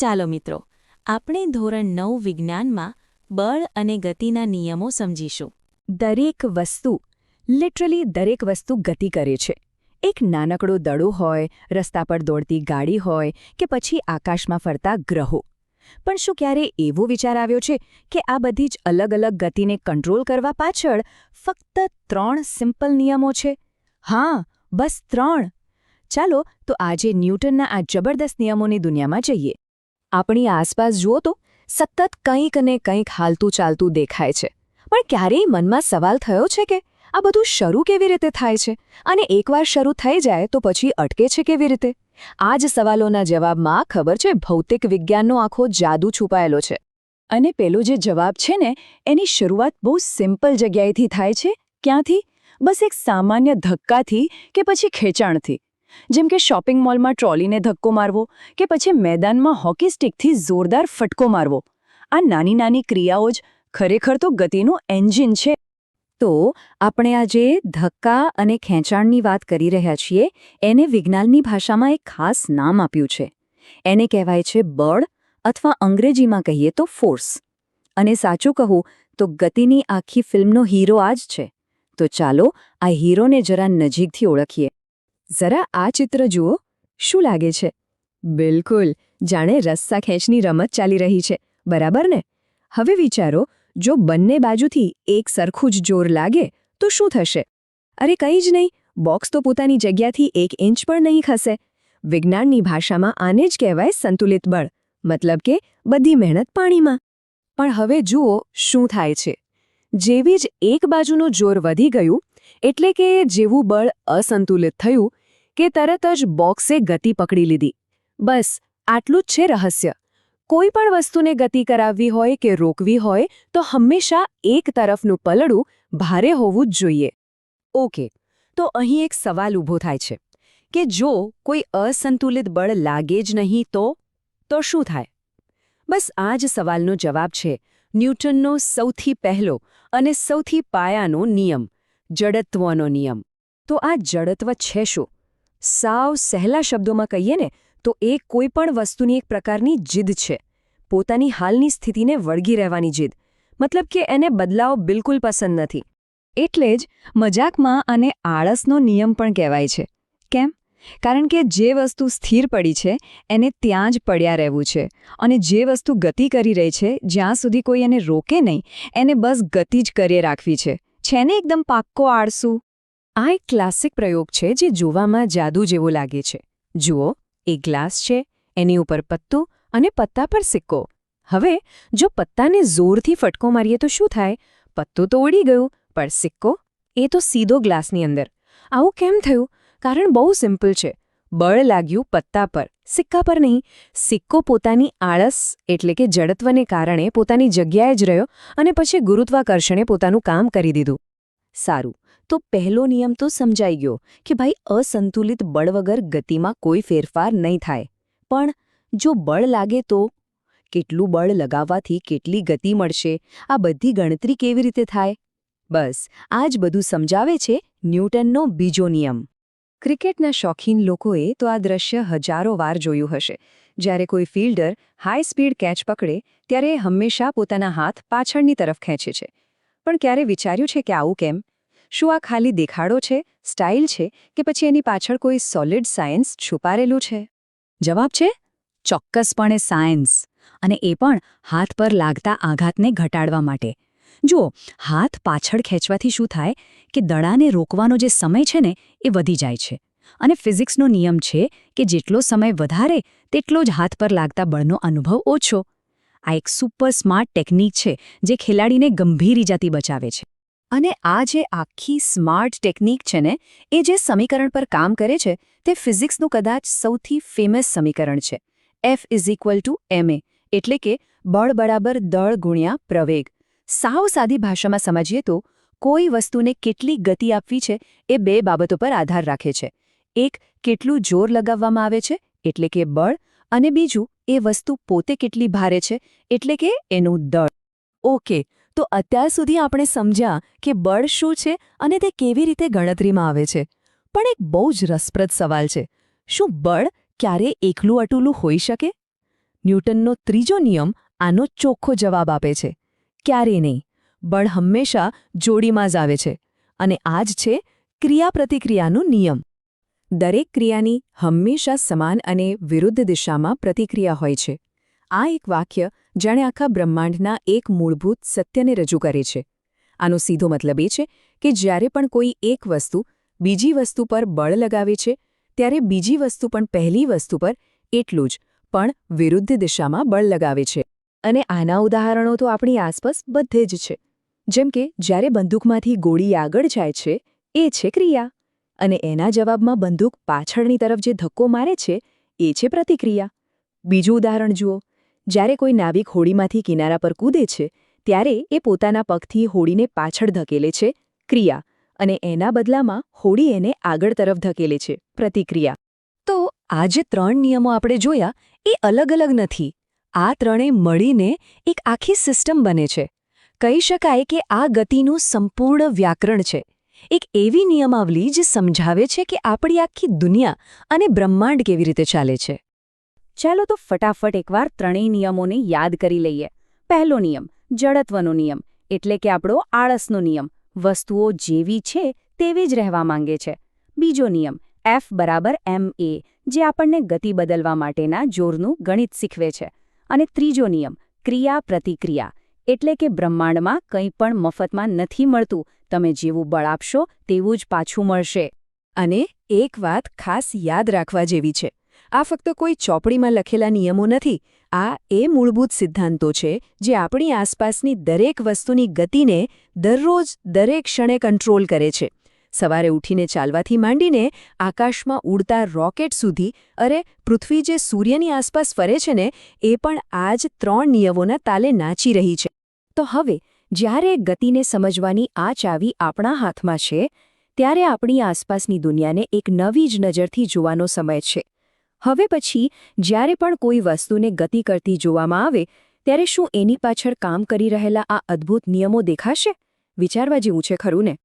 ચાલો મિત્રો, આપણે ધોરણ નવ વિજ્ઞાનમાં બળ અને ગતિના નિયમો સમજીશું. દરેક વસ્તુ, લિટરલી દરેક વસ્તુ ગતિ કરે છે. એક નાનકડો દડો હોય, રસ્તા પર દોડતી ગાડી હોય કે પછી આકાશમાં ફરતા ગ્રહો. પણ શું ક્યારે એવો વિચાર આવ્યો છે કે આ બધી જ અલગ અલગ ગતિને કંટ્રોલ કરવા પાછળ ફક્ત ત્રણ સિમ્પલ નિયમો છે? હા, બસ ત્રણ. ચાલો, તો આજે ન્યૂટનના આ જબરદસ્ત નિયમોની દુનિયામાં જઈએ. આપણી આસપાસ જુઓ તો સતત કંઈક ને કંઈક હાલતું ચાલતું દેખાય છે. પણ ક્યારેય મનમાં સવાલ થયો છે કે આ બધું શરૂ કેવી રીતે થાય છે? અને એકવાર શરૂ થઈ જાય તો પછી અટકે છે કેવી રીતે? આ જ સવાલોના જવાબમાં ખબર છે ભૌતિક વિજ્ઞાનનો આખો જાદુ છુપાયેલો છે. અને પેલો જે જવાબ છે ને, એની શરૂઆત બહુ સિમ્પલ જગ્યાએથી થાય છે. ક્યાંથી? બસ એક સામાન્ય ધક્કાથી કે પછી ખેંચાણથી. જેમ કે શોપિંગ મોલમાં ટ્રોલીને ધક્કો મારવો કે પછી મેદાનમાં હોકી સ્ટિકથી જોરદાર ફટકો મારવો. આ નાની નાની ક્રિયાઓ જ ખરેખર તો ગતિનું એન્જિન છે. તો આપણે આજે ધક્કા અને ખેંચાણની વાત કરી રહ્યા છીએ. એને વિજ્ઞાનની ભાષામાં એક ખાસ નામ આપ્યું છે. એને કહેવાય છે બળ અથવા અંગ્રેજીમાં કહીએ તો ફોર્સ અને સાચું કહું તો ગતિની આખી ફિલ્મનો હીરો આ જ છે. તો ચાલો આ હીરોને જરા નજીકથી ઓળખીએ. જરા આ ચિત્ર જુઓ, શું લાગે છે? બિલકુલ. જાણે રસ્સા ખેંચની રમત ચાલી રહી છે. બરાબર ને? હવે વિચારો, જો બંને બાજુથી એક સરખું જ જોર લાગે, તો શું થશે? અરે કંઈ જ નહીં. બોક્સ તો પોતાની જગ્યાથી એક ઇંચ પણ નહીં ખસે. વિજ્ઞાનની ભાષામાં આને જ કહેવાય સંતુલિત બળ. મતલબ કે બધી મહેનત પાણીમાં. પણ હવે જુઓ, શું થાય છે. જેવી જ એક બાજુનું જોર વધી ગયું, એટલે કે જેવું બળ અસંતુલિત થયું કે તરત જ બોક્સે ગતિ પકડી લીધી. બસ, આટલું જ છે રહસ્ય. કોઈ પણ વસ્તુને ગતિ કરાવવી હોય કે રોકવી હોય, તો હંમેશા એક તરફનું પલડું ભારે હોવું જ જોઈએ. ઓકે, તો અહીં એક સવાલ ઊભો થાય છે. કે જો કોઈ અસંતુલિત બળ લાગે જ નહીં તો? તો શું થાય? બસ આ જ સવાલનો જવાબ છે ન્યૂટનનો સૌથી પહેલો અને સૌથી પાયાનો નિયમ, જડત્વનો નિયમ. તો આ જડત્વ છે શું? સાવ સહેલા શબ્દોમાં કહીએ ને, તો એ કોઈ પણ વસ્તુની એક પ્રકારની જીદ છે. પોતાની હાલની સ્થિતિને વળગી રહેવાની જીદ. મતલબ કે એને બદલાવ બિલકુલ પસંદ નથી. એટલે જ મજાકમાં આને આળસનો નિયમ પણ કહેવાય છે. કેમ? કારણ કે જે વસ્તુ સ્થિર પડી છે, એને ત્યાં જ પડ્યા રહેવું છે. અને જે વસ્તુ ગતિ કરી રહી છે, જ્યાં સુધી કોઈ એને રોકે નહીં, એને બસ ગતિ જ કરીએ રાખવી છે. છે ને એકદમ પાક્કો આળસુ? આ એક ક્લાસિક પ્રયોગ છે જે જોવામાં જાદુ જેવો લાગે છે. જુઓ એક ગ્લાસ છે, એની ઉપર પત્તું અને પત્તા પર સિક્કો. હવે, જો પત્તાને જોરથી ફટકો મારીએ તો શું થાય? પત્તું તો ઉડી ગયું, પણ સિક્કો? એ તો સીધો ગ્લાસની અંદર. આવું કેમ થયું? કારણ બહુ સિમ્પલ છે. બળ લાગ્યું પત્તા પર. સિક્કા પર નહીં. સિક્કો પોતાની આળસ, એટલે કે જડત્વને કારણે પોતાની જગ્યાએ જ રહ્યો અને પછી ગુરુત્વાકર્ષણે પોતાનું કામ કરી દીધું. સારું. તો પહેલો નિયમ તો સમજાઈ ગયો કે ભાઈ, અસંતુલિત બળ વગર ગતિમાં કોઈ ફેરફાર નહીં થાય. પણ જો બળ લાગે તો? કેટલું બળ લગાવવાથી કેટલી ગતિ મળશે? આ બધી ગણતરી કેવી રીતે થાય? બસ, આ જ બધું સમજાવે છે ન્યૂટનનો બીજો નિયમ. ક્રિકેટના શોખીન લોકોએ તો આ દ્રશ્ય હજારો વાર જોયું હશે. જ્યારે કોઈ ફિલ્ડર હાઈ સ્પીડ કેચ પકડે, ત્યારે હંમેશા પોતાના હાથ પાછળની તરફ ખેંચે છે. પણ ક્યારે વિચાર્યું છે કે આવું કેમ? શું આ ખાલી દેખાડો છે, સ્ટાઇલ છે કે પછી એની પાછળ કોઈ સોલિડ સાયન્સ છુપારેલું છે? જવાબ છે, ચોક્કસપણે સાયન્સ અને એ પણ હાથ પર લાગતા આઘાતને ઘટાડવા માટે. જુઓ, હાથ પાછળ ખેંચવાથી શું થાય કે દડાને રોકવાનો જે સમય છે ને, એ વધી જાય છે. અને ફિઝિક્સનો નિયમ છે કે જેટલો સમય વધારે, તેટલો જ હાથ પર લાગતા બળનો અનુભવ ઓછો. આ એક સુપર સ્માર્ટ ટેકનિક છે જે ખેલાડીને ગંભીર ઇજાથી બચાવે છે. અને આ જે આખી સ્માર્ટ ટેકનિક છે ને, એ જે સમીકરણ પર કામ કરે છે, તે ફિઝિક્સનું કદાચ સૌથી ફેમસ સમીકરણ છે. F is equal to M એટલે કે બળ બરાબર દળ ગુણ્યા પ્રવેગ. સાવ સાદી ભાષામાં સમજીએ તો, કોઈ વસ્તુને કેટલી ગતિ આપવી છે, એ બે બાબતો પર આધાર રાખે છે. એક, કેટલું જોર લગાવવામાં આવે છે, એટલે કે બળ, અને બીજું, એ વસ્તુ પોતે કેટલી ભારે છે, એટલે કે એનું દળ. ઓકે તો અત્યાર સુધી આપણે સમજ્યા કે બળ શું છે અને તે કેવી રીતે ગણતરીમાં આવે છે. પણ એક બહુ જ રસપ્રદ સવાલ છે. શું બળ ક્યારે એકલું અટુલું હોઈ શકે? ન્યૂટનનો ત્રીજો નિયમ આનો ચોખ્ખો જવાબ આપે છે. ક્યારે નહીં. બળ હંમેશા જોડીમાં જ આવે છે. અને આ જ છે ક્રિયાપ્રતિક્રિયાનો નિયમ. દરેક ક્રિયાની હંમેશા સમાન અને વિરુદ્ધ દિશામાં પ્રતિક્રિયા હોય છે. આ એક વાક્ય જાણે આખા બ્રહ્માંડના એક મૂળભૂત સત્યને રજૂ કરે છે. આનો સીધો મતલબ એ છે કે જ્યારે પણ કોઈ એક વસ્તુ બીજી વસ્તુ પર બળ લગાવે છે, ત્યારે બીજી વસ્તુ પણ પહેલી વસ્તુ પર એટલું જ, પણ વિરુદ્ધ દિશામાં બળ લગાવે છે. અને આના ઉદાહરણો તો આપણી આસપાસ બધે જ છે. જેમ કે, જ્યારે બંદૂકમાંથી ગોળી આગળ જાય છે, એ છે ક્રિયા. અને એના જવાબમાં બંદૂક પાછળની તરફ જે ધક્કો મારે છે, એ છે પ્રતિક્રિયા. બીજું ઉદાહરણ જુઓ. જ્યારે કોઈ નાવિક હોડીમાંથી કિનારા પર કૂદે છે, ત્યારે એ પોતાના પગથી હોડીને પાછળ ધકેલે છે, ક્રિયા, અને એના બદલામાં હોડી એને આગળ તરફ ધકેલે છે, પ્રતિક્રિયા. તો આ જે ત્રણ નિયમો આપણે જોયા, એ અલગ અલગ નથી. આ ત્રણે મળીને એક આખી સિસ્ટમ બને છે. કહી શકાય કે આ ગતિનું સંપૂર્ણ વ્યાકરણ છે. એક એવી નિયમાવલી જે સમજાવે છે કે આપણી આખી દુનિયા અને બ્રહ્માંડ કેવી રીતે ચાલે છે. ચાલો તો ફટાફટ એકવાર ત્રણેય નિયમોને યાદ કરી લઈએ. પહેલો નિયમ, જડત્વનો નિયમ, એટલે કે આપણો આળસનો નિયમ. વસ્તુઓ જેવી છે તેવી જ રહેવા માંગે છે. બીજો નિયમ એફ બરાબર એમ એ જે આપણને ગતિ બદલવા માટેના જોરનું ગણિત શીખવે છે. અને ત્રીજો નિયમ ક્રિયા પ્રતિક્રિયા એટલે કે બ્રહ્માંડમાં કંઈ પણ મફતમાં નથી મળતું. તમે જેવું બળ આપશો તેવું જ પાછું મળશે. અને એક વાત ખાસ યાદ રાખવા જેવી છે. આ ફક્ત કોઈ ચોપડીમાં લખેલા નિયમો નથી, આ એ મૂળભૂત સિદ્ધાંતો છે જે આપણી આસપાસની દરેક વસ્તુની ગતિને દરરોજ દરેક ક્ષણે કંટ્રોલ કરે છે. સવારે ઉઠીને ચાલવાથી માંડીને આકાશમાં ઉડતા રોકેટ સુધી, અરે, પૃથ્વી જે સૂર્યની આસપાસ ફરે છે ને, એ પણ આ જ ત્રણ નિયમોના તાલે નાચી રહી છે. તો હવે, જ્યારે ગતિને સમજવાની આ ચાવી આપણા હાથમાં છે, ત્યારે આપણી આસપાસની દુનિયાને એક નવી જ નજરથી જોવાનો સમય છે. હવે પછી, જ્યારે પણ કોઈ વસ્તુને ગતિ કરતી જોવામાં આવે, ત્યારે શું એની પાછળ કામ કરી રહેલા આ અદ્ભુત નિયમો દેખાશે? વિચારવા જેવું છે ખરું ને?